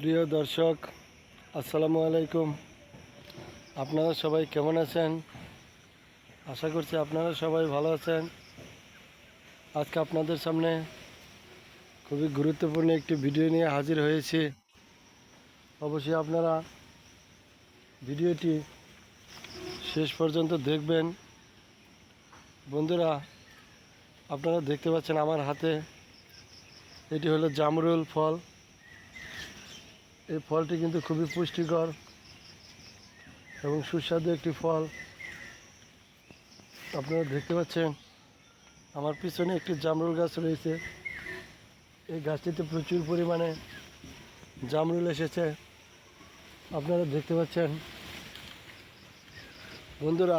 প্রিয় দর্শক, আসসালামু আলাইকুম। আপনারা সবাই কেমন আছেন? আশা করছি আপনারা সবাই ভালো আছেন। আজকে আপনাদের সামনে খুবই গুরুত্বপূর্ণ একটি ভিডিও নিয়ে হাজির হয়েছি। অবশ্যই আপনারা ভিডিওটি শেষ পর্যন্ত দেখবেন। বন্ধুরা, আপনারা দেখতে পাচ্ছেন আমার হাতে এটি হলো জামরুল ফল। এই ফলটি কিন্তু খুবই পুষ্টিকর এবং সুস্বাদু একটি ফল। আপনারা দেখতে পাচ্ছেন, আমার পিছনে একটি জামরুল গাছ রয়েছে। এই গাছটিতে প্রচুর পরিমাণে জামরুল এসেছে। আপনারা দেখতে পাচ্ছেন, বন্ধুরা,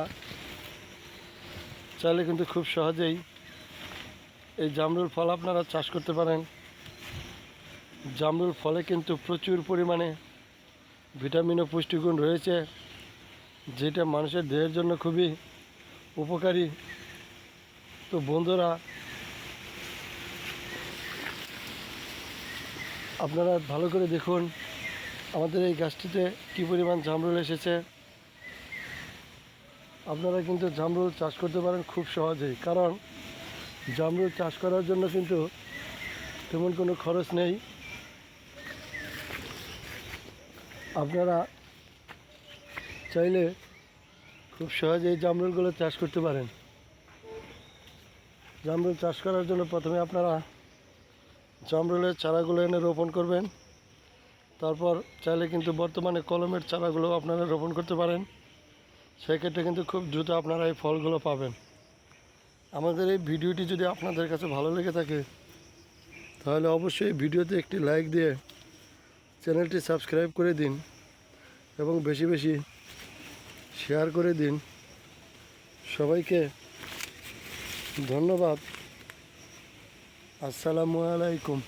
চাইলে কিন্তু খুব সহজেই এই জামরুল ফল আপনারা চাষ করতে পারেন। জামরুল ফলে কিন্তু প্রচুর পরিমাণে ভিটামিন ও পুষ্টিগুণ রয়েছে, যেটা মানুষের দেহের জন্য খুবই উপকারী। তো বন্ধুরা, আপনারা ভালো করে দেখুন আমাদের এই গাছটিতে কী পরিমাণ জামরুল এসেছে। আপনারা কিন্তু জামরুল চাষ করতে পারেন খুব সহজেই, কারণ জামরুল চাষ করার জন্য কিন্তু তেমন কোনো খরচ নেই। আপনারা চাইলে খুব সহজে এই জামরুলগুলো চাষ করতে পারেন। জামরুল চাষ করার জন্য প্রথমে আপনারা জামরুলের চারাগুলো এনে রোপণ করবেন। তারপর চাইলে কিন্তু বর্তমানে কলমের চারাগুলো আপনারা রোপণ করতে পারেন। সেক্ষেত্রে কিন্তু খুব দ্রুত আপনারা এই ফলগুলো পাবেন। আমাদের এই ভিডিওটি যদি আপনাদের কাছে ভালো লেগে থাকে, তাহলে অবশ্যই ভিডিওতে একটি লাইক দিয়ে চ্যানেলটি সাবস্ক্রাইব করে দিন এবং বেশি বেশি শেয়ার করে দিন। সবাইকে ধন্যবাদ। আসসালামু আলাইকুম।